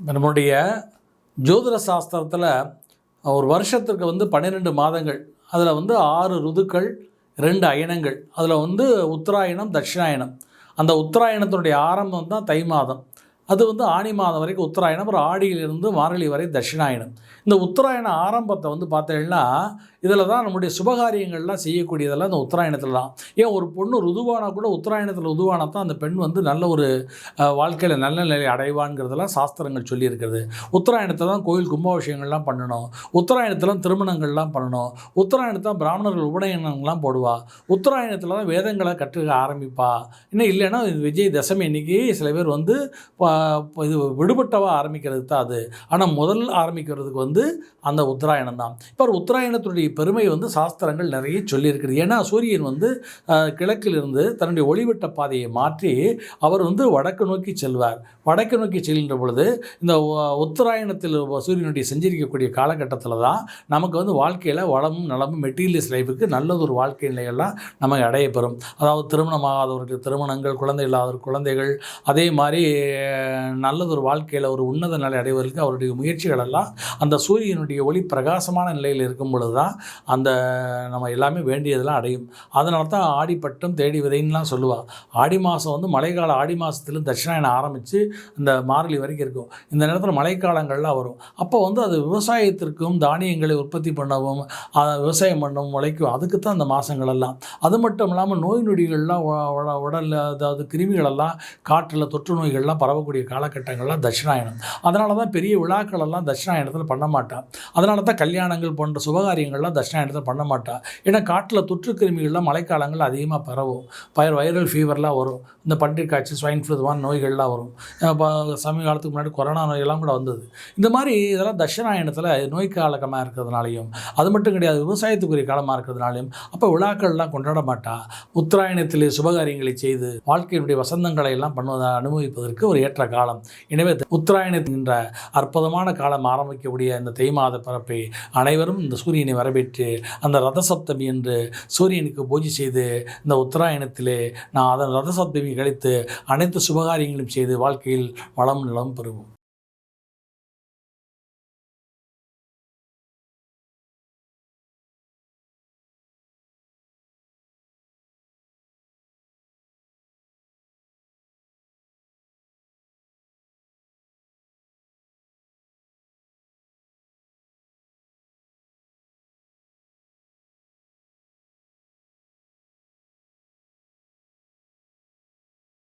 இப்போ நம்மளுடைய ஜோதிட சாஸ்திரத்தில் ஒரு வருஷத்துக்கு வந்து பன்னிரெண்டு மாதங்கள் அதில் வந்து ஆறு ருதுக்கள் ரெண்டு அயனங்கள் அதில் வந்து உத்தராயணம் தட்சிணாயனம் அந்த உத்தராயணத்தினுடைய ஆரம்பம் தான் தை மாதம். அது வந்து ஆணி மாதம் வரைக்கும் உத்தராயணம் ஒரு ஆடியிலிருந்து மார்கழி வரை தட்சிணாயணம். இந்த உத்தராயண ஆரம்பத்தை வந்து பார்த்தீங்கன்னா இதில் தான் நம்முடைய சுபகாரியங்கள்லாம் செய்யக்கூடியதெல்லாம் இந்த உத்தராயணத்தில் தான் ஏன் ஒரு பொண்ணு ருதுவானா கூட உத்தராயணத்தில் ருதுவானா தான் அந்த பெண் வந்து நல்ல ஒரு வாழ்க்கையில் நல்ல நிலை அடைவான்ங்கிறதெல்லாம் சாஸ்திரங்கள் சொல்லியிருக்கிறது. உத்தராயணத்தை தான் கோயில் கும்பாபிஷேகங்கள்லாம் பண்ணணும். உத்தராயணத்தில் திருமணங்கள்லாம் பண்ணணும். உத்தராயணத்தை தான் பிராமணர்கள் உபநயனங்கள்லாம் போடுவா. உத்தராயணத்தில் தான் வேதங்களை கற்றுக்க ஆரம்பிப்பா. இன்னும் இல்லைன்னா இது விஜய் தசமி அன்னைக்கு சில பேர் வந்து ப- இது விடுபட்டவா ஆரம்பிக்கிறது தான் அது. ஆனால் முதல் ஆரம்பிக்கிறதுக்கு வந்து அந்த உத்தராயணம் தான். இப்போ உத்தராயணத்துடைய பெருமை வந்து சாஸ்திரங்கள் நிறைய சொல்லியிருக்கிறது ஏன்னா சூரியன் வந்து கிழக்கிலிருந்து தன்னுடைய ஒளிவட்ட பாதையை மாற்றி அவர் வந்து வடக்கு நோக்கி செல்வார். வடக்கு நோக்கி செல்கின்ற பொழுது இந்த உத்தராயணத்தில் சூரியனுடைய செஞ்சிருக்கக்கூடிய காலகட்டத்தில் தான் நமக்கு வந்து வாழ்க்கையில் வளமும் நலமும் மெட்டீரியல்ஸ் லைஃபுக்கு நல்லதொரு வாழ்க்கை நிலையெல்லாம் நமக்கு அடையப்பெறும். அதாவது திருமணமாகாதவர்களுக்கு திருமணங்கள் குழந்தை இல்லாதவர் குழந்தைகள் அதே மாதிரி நல்லது ஒரு வாழ்க்கையில் ஒரு உன்னத நிலை அடைவதற்கு அவருடைய முயற்சிகள் எல்லாம் அந்த சூரியனுடைய ஒளி பிரகாசமான நிலையில் இருக்கும் பொழுது தான் அந்த நம்ம எல்லாமே வேண்டியதெல்லாம் அடையும். அதனால தான் ஆடிப்பட்டம் தேடி விதைன்னுலாம் சொல்லுவாள் ஆடி மாதம் வந்து மழைக்கால ஆடி மாதத்துல தட்சிணாயனம் ஆரம்பித்து இந்த மார்கழி வரைக்கும் இருக்கும். இந்த நேரத்தில் மழைக்காலங்கள்லாம் வரும். அப்போ வந்து அது விவசாயத்திற்கும் தானியங்களை உற்பத்தி பண்ணவும் விவசாயம் பண்ணவும் முளைக்கும். அதுக்கு தான் அந்த மாதங்கள் எல்லாம். அது மட்டும் இல்லாமல் நோய் நொடிகள்லாம் உடலில் அதாவது கிருமிகளெல்லாம் காற்றில் தொற்று நோய்கள்லாம் பரவக்கூடிய காலகட்டங்கள்லாம் தட்சிணாயனம். அதனால தான் பெரிய விழாக்கள் எல்லாம் தட்சிணாயனத்தில் பண்ண மாட்டான் அதனால தான் கல்யாணங்கள் போன்ற சுபகாரியங்கள்லாம் தட்சிணாயனத்தில் பண்ண மாட்டான் ஏன்னா காட்டில் தொற்றுக்கிருமிகள்லாம் மழைக்காலங்கள் அதிகமாக பரவும். பயிர் வைரல் ஃபீவர்லாம் வரும். இந்த பன்றிக் காய்ச்சல் ஸ்வைன் ஃப்ளூ நோய்கள்லாம் வரும். இப்போ சமீப காலத்துக்கு முன்னாடி கொரோனா நோய்கள்லாம் கூட வந்தது. இந்த மாதிரி இதெல்லாம் தட்சிணாயனத்தில் நோய் காலகமாக இருக்கிறதுனாலையும் அது மட்டும் கிடையாது விவசாயத்துக்குரிய காலமாக இருக்கிறதுனாலையும் அப்போ விழாக்கள்லாம் கொண்டாட மாட்டா. உத்தராயணத்திலே சுபகாரியங்களை செய்து வாழ்க்கையினுடைய வசந்தங்களை எல்லாம் பண்ணுவதை அனுபவிப்பதற்கு ஒரு ஏற்ற காலம். எனவே உத்தராயணத்தின் என்ற அற்புதமான காலம் ஆரம்பிக்கக்கூடிய இந்த தை மாத பிறப்பை அனைவரும் இந்த சூரியனை வரவேற்று அந்த ரதசப்தமி என்று சூரியனுக்கு பூஜை செய்து இந்த உத்தராயணத்திலே நான் அதன் ரதசப்தமி கழித்து அனைத்து சுபகாரியங்களும் செய்து வாழ்க்கையில் வளம் நலம் பெறுவோம்.